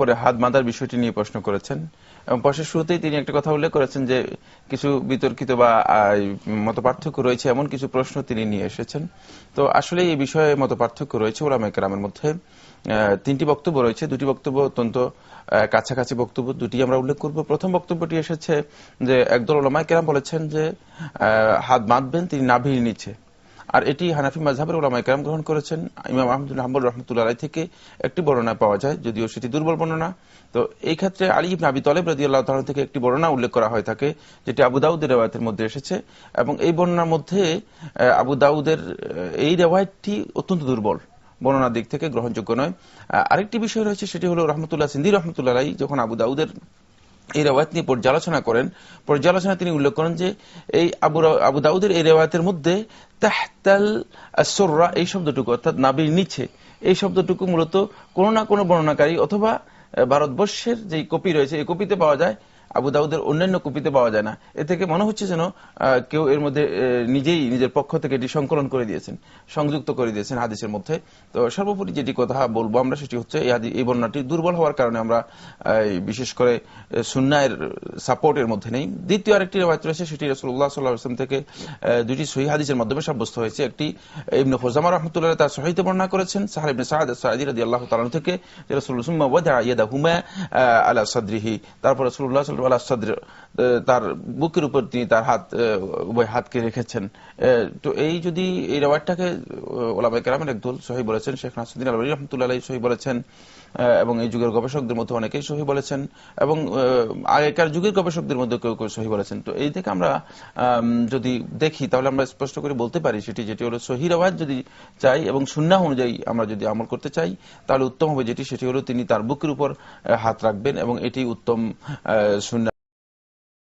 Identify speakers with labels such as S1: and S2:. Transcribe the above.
S1: পরে হাত বাঁধার বিষয়টি নিয়ে প্রশ্ন করেছেন। এবং প্রশ্নের শুরুতেই তিনি একটা কথা উল্লেখ করেছেন যে, কিছু বিতর্কিত বা মত পার্থক্য রয়েছে এমন কিছু প্রশ্ন তিনি নিয়ে এসেছেন। তো আসলে এই বিষয়ে মত পার্থক্য রয়েছে ওলামা কেরামের মধ্যে তিনটি বক্তব্য রয়েছে। দুটি বক্তব্য অত্যন্ত কাছাকাছি বক্তব্য, দুটি আমরা উল্লেখ করব। প্রথম বক্তব্যটি এসেছে যে, একদল ওলামায় কেরাম বলেছেন যে হাত বাঁধবেন, তিনি না নাভির নিচে। আর এটি হানাফি মাজহাবের ওলামাই কেরাম গ্রহণ করেছেন। ইমাম আহমদুল হাম্বুল রহমতুল্লাহ আলাই থেকে একটি বর্ণনা পাওয়া যায়, যদিও সেটি দুর্বল বর্ণনা। তো এই ক্ষেত্রে আলী ইবনে আবি তলেব রাজি আল্লাহ তালন থেকে একটি বর্ণনা উল্লেখ করা হয়ে থাকে, যেটি আবু দাউদের রেওয়ায়তের মধ্যে এসেছে। এবং এই বর্ণনার মধ্যে আবু দাউদের এই রেওয়ায়তটি অত্যন্ত দুর্বল। বর্ণনার দিক থেকে গ্রহণযোগ্য নয়। আরেকটি বিষয় রয়েছে, সেটি হল রহমতুল্লাহ সিন্দি রহমতুল্লাহ যখন আবু দাউদের এই রেওয়ায়ত নিয়ে পর্যালোচনা করেন। পর্যালোচনা তিনি উল্লেখ করেন যে, এই আবু আবু দাউদের এই রেওয়ায়তের মধ্যে তাহতাল সোররা এই শব্দটুকু, অর্থাৎ নাবির নিচে, এই শব্দটুকু মূলত কোনো না কোনো বর্ণনাকারী অথবা ভারতবর্ষের যে কপি রয়েছে, এই কপিতে পাওয়া যায় আবু দাউদের অন্যান্য কপিতে পাওয়া যায় না। এ থেকে মনে হচ্ছে যেন কেউ এর মধ্যে নিজেই নিজের পক্ষ থেকে এটি সংকলন করে দিয়েছেন, সংযুক্ত করে দিয়েছেন হাদিসের মধ্যে। তো সর্বোপরি যেটি কথা বলব আমরা সেটি হচ্ছে, এই বর্ণাটি দুর্বল হওয়ার কারণে আমরা বিশেষ করে সুন্নায়ের সাপোর্টের মধ্যে নেই। দ্বিতীয় আরেকটি রেওয়ায়ত রয়েছে, সেটি রসুল্লাহ সাল্লাহ আসলাম থেকে দুটি সহি হাদিসের মাধ্যমে সাব্যস্ত হয়েছে। একটি ইবনে হোজামা রহমতুল্লাহ তার সহিত বর্ণনা করেছেন সাহার ইবনে সাহাদ সাহাদি রাদি আল্লাহ তালন থেকে রসুল্লাহ হুমা আলা সদরিহি। তারপর রসুল্লাহ তার বুকের উপর তিনি তার হাত উভয় হাতকে রেখেছেন। তো এই যদি এই রেওয়ারটাকে ওলামাই কেরামের একদল সহি বলেছেন, শেখ নাসুদ্দিন আলবী রহমতুল্লাহ সহি বলেছেন এবং এই যুগের গবেষকদের মধ্যে অনেকেই সহি বলেছেন, এবং আগেকার যুগের গবেষকদের মধ্যে কেউ কেউ সহি বলেছেন। তো এই থেকে আমরা যদি দেখি, তাহলে আমরা স্পষ্ট করে বলতে পারি সেটি, যেটি হলো সহি আওয়াজ যদি চাই এবং সুন্না অনুযায়ী আমরা যদি আমল করতে চাই, তাহলে উত্তম হবে যেটি, সেটি হলো তিনি তার বুকের উপর হাত রাখবেন এবং এটি উত্তম সুন্না